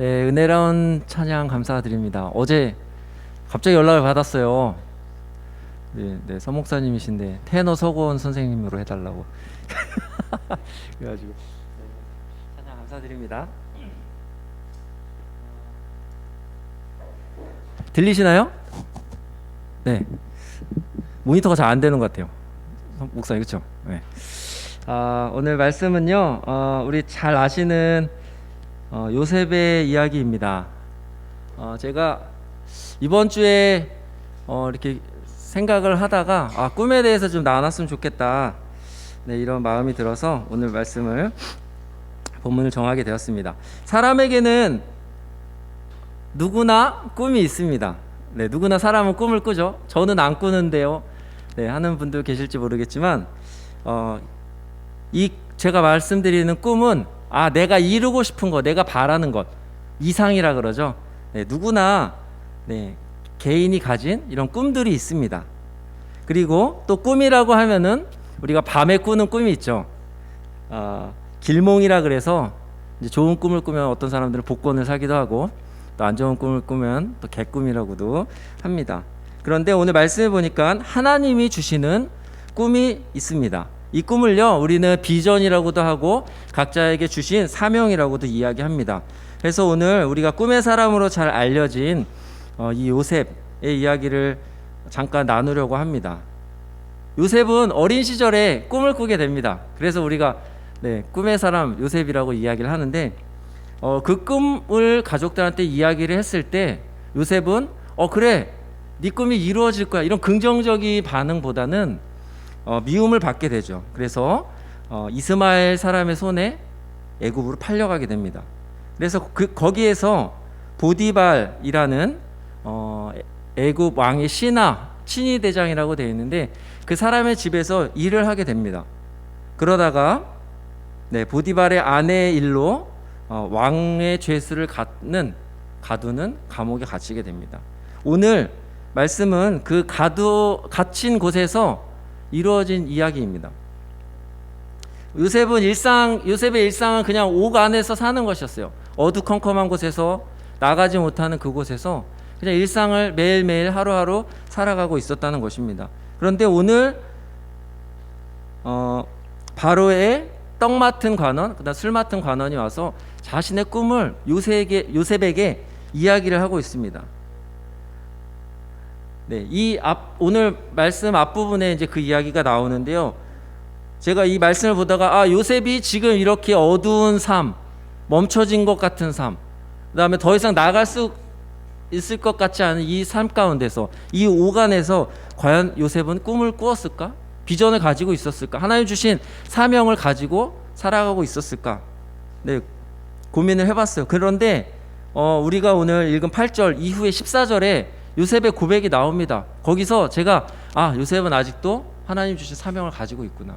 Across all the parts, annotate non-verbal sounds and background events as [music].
네, 은혜로운 찬양 감사드립니다. 어제 갑자기 연락을 받았어요. 네, 네, 서 목사님이신데 테너 서고원 선생님으로 해달라고. [laughs] 그래가지고 네, 찬양 감사드립니다. 들리시나요? 네. 모니터가 잘 안 되는 것 같아요. 서- 목사님 그렇죠? 네. 아, 오늘 말씀은요. 어, 우리 잘 아시는 어, 요셉의 이야기입니다. 어, 제가 이번 주에 어, 이렇게 생각을 하다가 아, 꿈에 대해서 좀 나눴으면 좋겠다. 네, 이런 마음이 들어서 오늘 말씀을 본문을 정하게 되었습니다. 사람에게는 누구나 꿈이 있습니다. 네, 누구나 사람은 꿈을 꾸죠. 저는 안 꾸는데요. 네, 하는 분들 계실지 모르겠지만 어, 이 제가 말씀드리는 꿈은 아 내가 이루고 싶은 것, 내가 바라는 것 이상이라 그러죠. 네, 누구나 네, 개인이 가진 이런 꿈들이 있습니다. 그리고 또 꿈이라고 하면은 우리가 밤에 꾸는 꿈이 있죠. 어, 길몽이라 그래서 좋은 꿈을 꾸면 어떤 사람들은 복권을 사기도 하고 또 안 좋은 꿈을 꾸면 또 개꿈이라고도 합니다. 그런데 오늘 말씀해 보니까 하나님이 주시는 꿈이 있습니다. 이 꿈을요 우리는 비전이라고도 하고 각자에게 주신 사명이라고도 이야기합니다. 그래서 오늘 우리가 꿈의 사람으로 잘 알려진 어, 이 요셉의 이야기를 잠깐 나누려고 합니다. 요셉은 어린 시절에 꿈을 꾸게 됩니다. 그래서 우리가 네, 꿈의 사람 요셉이라고 이야기를 하는데 어, 그 꿈을 가족들한테 이야기를 했을 때 요셉은 어 그래 네 꿈이 이루어질 거야 이런 긍정적인 반응보다는 어, 미움을 받게 되죠. 그래서 어, 이스마엘 사람의 손에 애굽으로 팔려가게 됩니다. 그래서 그 거기에서 보디발이라는 어, 애굽 왕의 신하 친위 대장이라고 되어 있는데 그 사람의 집에서 일을 하게 됩니다. 그러다가 네, 보디발의 아내의 일로 어, 왕의 죄수를 갖는 가두는 감옥에 갇히게 됩니다. 오늘 말씀은 그 가두 갇힌 곳에서 이루어진 이야기입니다. 요셉은 일상 요셉의 일상은 그냥 옥 안에서 사는 것이었어요. 어두컴컴한 곳에서 나가지 못하는 그곳에서 그냥 일상을 매일매일 하루하루 살아가고 있었다는 것입니다. 그런데 오늘 어, 바로의 떡 맡은 관원, 그다음 술 맡은 관원이 와서 자신의 꿈을 요셉에게 요셉에게 이야기를 하고 있습니다. 네, 이 앞 오늘 말씀 앞부분에 이제 그 이야기가 나오는데요. 제가 이 말씀을 보다가 아 요셉이 지금 이렇게 어두운 삶, 멈춰진 것 같은 삶, 그다음에 더 이상 나갈 수 있을 것 같지 않은 이 삶 가운데서 이 오간에서 과연 요셉은 꿈을 꾸었을까? 비전을 가지고 있었을까? 하나님 주신 사명을 가지고 살아가고 있었을까? 네, 고민을 해봤어요. 그런데 어, 우리가 오늘 읽은 8절 이후에 14절에 요셉의 고백이 나옵니다. 거기서 제가 아 요셉은 아직도 하나님 주신 사명을 가지고 있구나.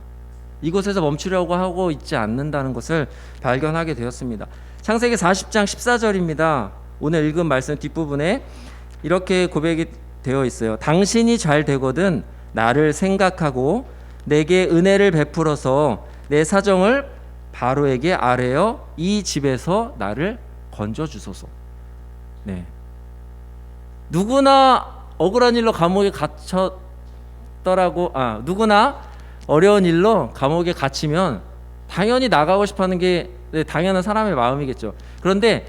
이곳에서 멈추려고 하고 있지 않는다는 것을 발견하게 되었습니다. 창세기 40장 14절입니다. 오늘 읽은 말씀 뒷부분에 이렇게 고백이 되어 있어요. 당신이 잘 되거든 나를 생각하고 내게 은혜를 베풀어서 내 사정을 바로에게 아뢰어 이 집에서 나를 건져 주소서. 네. 누구나 억울한 일로 감옥에 갇혔더라고 아 누구나 어려운 일로 감옥에 갇히면 당연히 나가고 싶어하는 게 네, 당연한 사람의 마음이겠죠. 그런데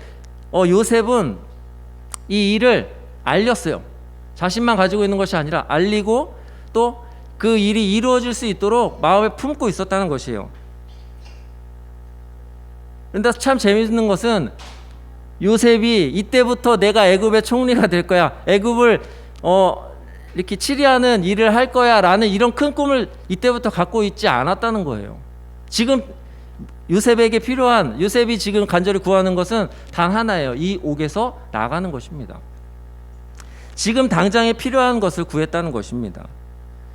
어, 요셉은 이 일을 알렸어요. 자신만 가지고 있는 것이 아니라 알리고 또 그 일이 이루어질 수 있도록 마음에 품고 있었다는 것이에요. 그런데 참 재밌는 것은 요셉이 이때부터 내가 애굽의 총리가 될 거야. 애굽을 어 이렇게 치리하는 일을 할 거야라는 이런 큰 꿈을 이때부터 갖고 있지 않았다는 거예요. 지금 요셉에게 필요한 요셉이 지금 간절히 구하는 것은 단 하나예요. 이 옥에서 나가는 것입니다. 지금 당장에 필요한 것을 구했다는 것입니다.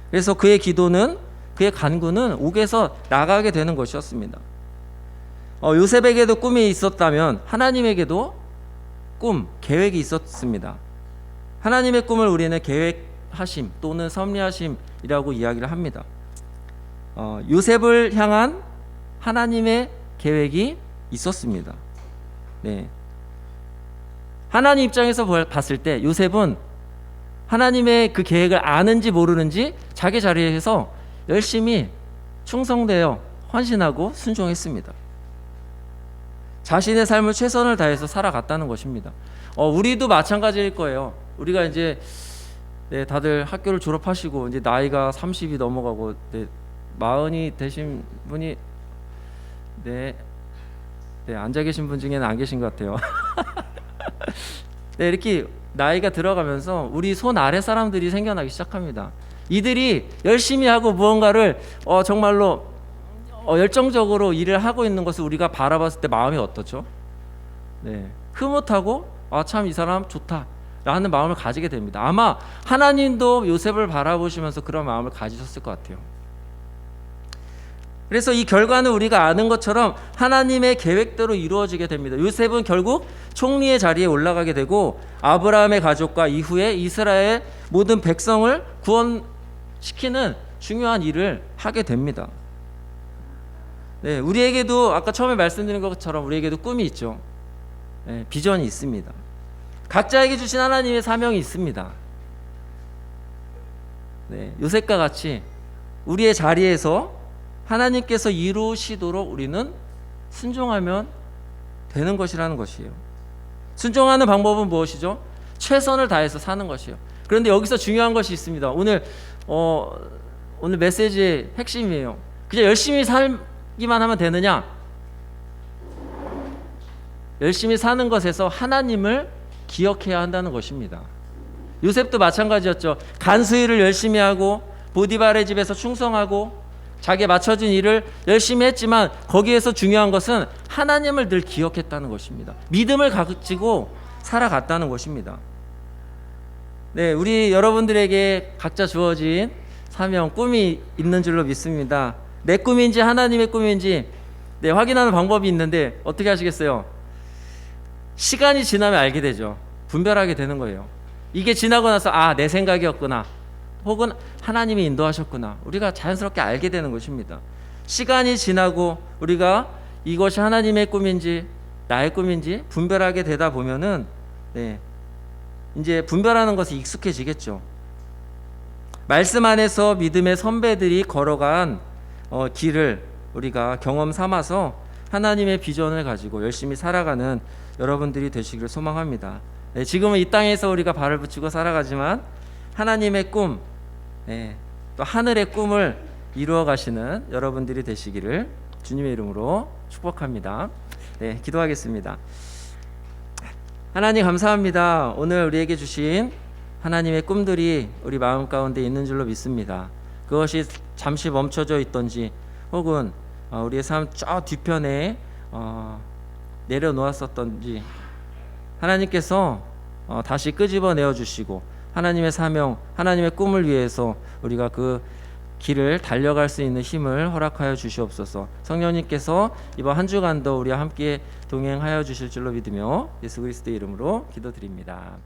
그래서 그의 기도는 그의 간구는 옥에서 나가게 되는 것이었습니다. 어, 요셉에게도 꿈이 있었다면 하나님에게도 꿈, 계획이 있었습니다. 하나님의 꿈을 우리는 계획하심 또는 섭리하심이라고 이야기를 합니다. 어, 요셉을 향한 하나님의 계획이 있었습니다. 네. 하나님 입장에서 볼- 봤을 때 요셉은 하나님의 그 계획을 아는지 모르는지 자기 자리에서 열심히 충성되어 헌신하고 순종했습니다. 자신의 삶을 최선을 다해서 살아갔다는 것입니다. 어, 우리도 마찬가지일 거예요. 우리가 이제 네, 다들 학교를 졸업하시고 이제 나이가 30이 넘어가고 네, 마흔이 되신 분이 네, 네 앉아 계신 분 중에는 안 계신 것 같아요. [laughs] 네, 이렇게 나이가 들어가면서 우리 손 아래 사람들이 생겨나기 시작합니다. 이들이 열심히 하고 무언가를 어, 정말로 어, 열정적으로 일을 하고 있는 것을 우리가 바라봤을 때 마음이 어떻죠? 네, 흐뭇하고 아 참 이 사람 좋다 라는 마음을 가지게 됩니다. 아마 하나님도 요셉을 바라보시면서 그런 마음을 가지셨을 것 같아요. 그래서 이 결과는 우리가 아는 것처럼 하나님의 계획대로 이루어지게 됩니다. 요셉은 결국 총리의 자리에 올라가게 되고 아브라함의 가족과 이후에 이스라엘 모든 백성을 구원시키는 중요한 일을 하게 됩니다. 네, 우리에게도 아까 처음에 말씀드린 것처럼 우리에게도 꿈이 있죠. 네, 비전이 있습니다. 각자에게 주신 하나님의 사명이 있습니다. 네, 요셉과 같이 우리의 자리에서 하나님께서 이루시도록 우리는 순종하면 되는 것이라는 것이에요. 순종하는 방법은 무엇이죠? 최선을 다해서 사는 것이에요. 그런데 여기서 중요한 것이 있습니다. 오늘 어, 오늘 메시지의 핵심이에요. 그냥 열심히 살 기만 하면 되느냐? 열심히 사는 것에서 하나님을 기억해야 한다는 것입니다. 요셉도 마찬가지였죠. 간수일을 열심히 하고 보디발의 집에서 충성하고 자기에 맞춰진 일을 열심히 했지만 거기에서 중요한 것은 하나님을 늘 기억했다는 것입니다. 믿음을 가지고 살아갔다는 것입니다. 네, 우리 여러분들에게 각자 주어진 사명, 꿈이 있는 줄로 믿습니다. 내 꿈인지 하나님의 꿈인지 네, 확인하는 방법이 있는데 어떻게 하시겠어요? 시간이 지나면 알게 되죠. 분별하게 되는 거예요. 이게 지나고 나서 아, 내 생각이었구나. 혹은 하나님이 인도하셨구나. 우리가 자연스럽게 알게 되는 것입니다. 시간이 지나고 우리가 이것이 하나님의 꿈인지 나의 꿈인지 분별하게 되다 보면은 네. 이제 분별하는 것이 익숙해지겠죠. 말씀 안에서 믿음의 선배들이 걸어간 어, 길을 우리가 경험 삼아서 하나님의 비전을 가지고 열심히 살아가는 여러분들이 되시기를 소망합니다. 네, 지금은 이 땅에서 우리가 발을 붙이고 살아가지만 하나님의 꿈, 네, 또 하늘의 꿈을 이루어 가시는 여러분들이 되시기를 주님의 이름으로 축복합니다. 네, 기도하겠습니다. 하나님 감사합니다. 오늘 우리에게 주신 하나님의 꿈들이 우리 마음 가운데 있는 줄로 믿습니다. 그것이 잠시 멈춰져 있던지 혹은 어, 우리의 삶 저 뒤편에 어, 내려놓았었던지 하나님께서 어, 다시 끄집어 내어 주시고 하나님의 사명, 하나님의 꿈을 위해서 우리가 그 길을 달려갈 수 있는 힘을 허락하여 주시옵소서. 성령님께서 이번 한 주간도 우리와 함께 동행하여 주실 줄로 믿으며 예수 그리스도의 이름으로 기도드립니다.